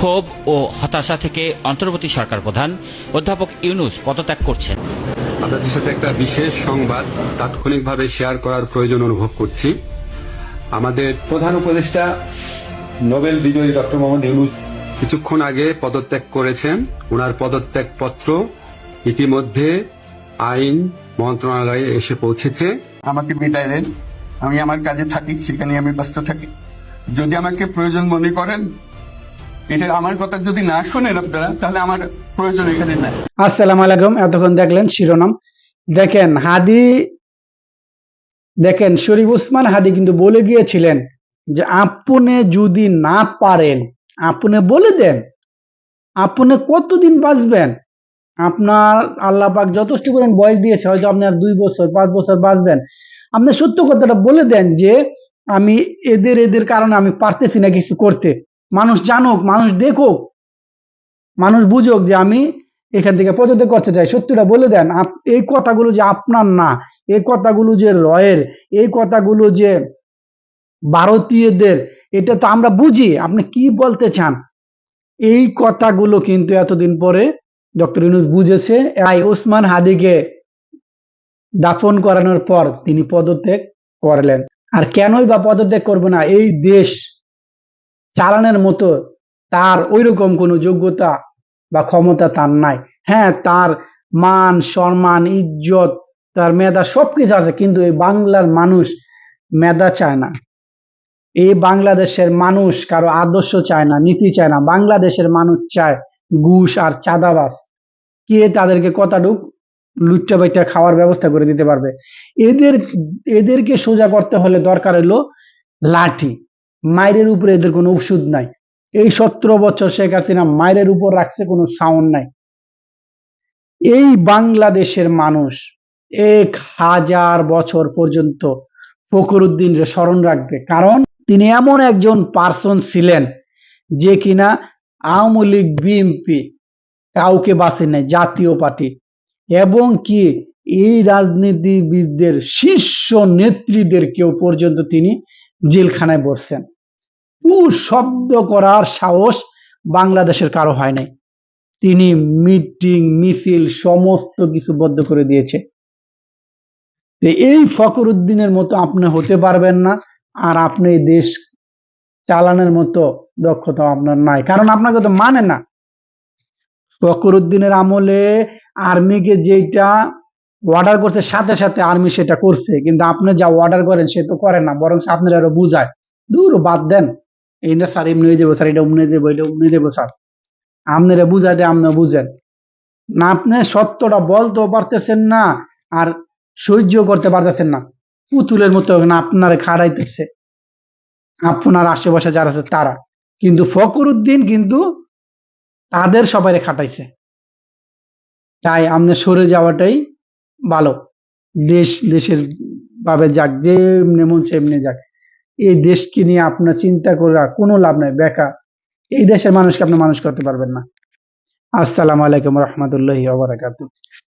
ক্ষোভ ও হতাশা থেকে অন্তর্বর্তী সরকার প্রধান অধ্যাপক ইউনুস পদত্যাগ করছেন। আপনাদের সাথে একটা বিশেষ সংবাদ তাৎক্ষণিকভাবে শেয়ার করার প্রয়োজন অনুভব করছি। আমাদের প্রধান উপদেষ্টা নোবেল বিজয়ী ডক্টর মোহাম্মদ ইউনুস কিছুক্ষণ আগে পদত্যাগ করেছেন। ওনার পদত্যাগ পত্র ইতিমধ্যে আইন মন্ত্রণালয়ে এসে পৌঁছেছে। আমাকে বিদায় দেন। আমি আমার কাজে থাকি সেখানে আমি ব্যস্ত থাকি। যদি আমাকে প্রয়োজন মনে করেন এটা আমার কথা যদি না শোনেন আপনারা, তাহলে আমার প্রয়োজন এখানে নাই। আলাইকুম, এতক্ষণ দেখলেন শিরোনাম। দেখেন, হাদি, দেখেন, শরীফ উসমান হাদি কিন্তু বলে গিয়েছিলেন যে, আপনি যদি না পারেন, আপনি বলে দেন। আপনি কতদিন বাঁচবেন? আপনার আল্লাহ পাক যথেষ্ট করেন বয়স দিয়েছে, হয়তো আপনি আর দুই বছর, পাঁচ বছর বাঁচবেন। আপনি সত্য কথাটা বলে দেন যে, আমি এদের এদের কারণে আমি পারতেছি না কিছু করতে। মানুষ জানুক, মানুষ দেখুক, মানুষ বুঝুক যে আমি এখান থেকে পদত্যাগ করতে চাই। সত্যিটা বলে দেন এই কথাগুলো যে আপনার না, এই কথাগুলো যে রয়ের, এই কথাগুলো যে ভারতীয়দের, এটা তো আমরা বুঝি, আপনি কি বলতে চান? এই কথাগুলো কিন্তু এতদিন পরে ডক্টর ইউনুস বুঝেছে। আই ওসমান হাদিকে দাফন করানোর পর তিনি পদত্যাগ করলেন। আর কেনই বা পদত্যাগ করবে না? এই দেশ চালানোর মতো তার ওইরকম কোনো যোগ্যতা বা ক্ষমতা তার নাই। হ্যাঁ তার মান, সম্মান, ইজ্জত, তার মেধা সবকিছু আছে, কিন্তু এই বাংলার মানুষ মেধা চায় না। এই বাংলাদেশের মানুষ কারও আদর্শ চায় না, নীতি চায় না। বাংলাদেশের মানুষ চায় ঘুষ আর চাঁদাবাস কে তাদেরকে কতটুক লুচ্চা বাইটা খাওয়ার ব্যবস্থা করে দিতে পারবে। এদের, এদেরকে সোজা করতে হলে দরকার হলো লাঠি। মায়ের উপরে এদের কোনো ওষুধ নাই। এই সতেরো বছর শেখ হাসিনা মায়ের উপর রাখছে কোনো সাউন্ড নাই। এই বাংলাদেশের মানুষ এক হাজার বছর পর্যন্ত ফখরুদ্দিনের স্মরণ রাখবে। কারণ তিনি এমন একজন পার্সন ছিলেন যে কিনা আওয়ামী লীগ বিএনপি কাউকে বাঁচে নাই, জাতীয় পার্টি। এবং কি এই রাজনীতিবিদদের শীর্ষ নেত্রীদের কেউ পর্যন্ত তিনি জেলখানায় বসছেন। টু শব্দ করার সাহস বাংলাদেশের কারও হয় নাই। তিনি মিটিং, মিছিল, সমস্ত কিছু বদ্ধ করে দিয়েছে। এই ফখরুদ্দিনের মতো আপনি হতে পারবেন না, আর আপনি দেশ চালানোর মতো দক্ষতা আপনার নাই। কারণ আপনাকে তো মানে না। ফখরুদ্দিনের আমলে আর্মিকে যেটা অর্ডার করছে, সাথে সাথে আর্মি সেটা করছে। কিন্তু আপনি যা অর্ডার করেন, সে তো করে না বরং আপনার আরও বুঝায়। দূর, বাদ দেন। এইটা স্যার এমনি যাব স্যার এটা অমনি যাব, এটা অমনি যাব স্যার আপনারা বুঝাই দেয় আপনি বুঝেন। না, আপনি সত্যটা বলতেও পারতেছেন না, আর সহ্য করতে পারতেছেন না। পুতুলের মতো না, আপনার খাড়াইতেছে। আপনার আশেপাশে যারা আছে, তারা। কিন্তু ফকরুদ্দিন কিন্তু তাদের সবাই খাটাইছে। তাই আপনি সরে যাওয়াটাই ভালো। দেশ, দেশের ভাবে যাক, যেমনি মন সেমনি যাক। এই দেশকে নিয়ে আপনার চিন্তা করা কোনো লাভ নাই, বেকার। এই দেশের মানুষকে আপনি মানুষ করতে পারবেন না। আসসালামু আলাইকুম রহমতুল্লাহ ওয়া বারাকাতুহু।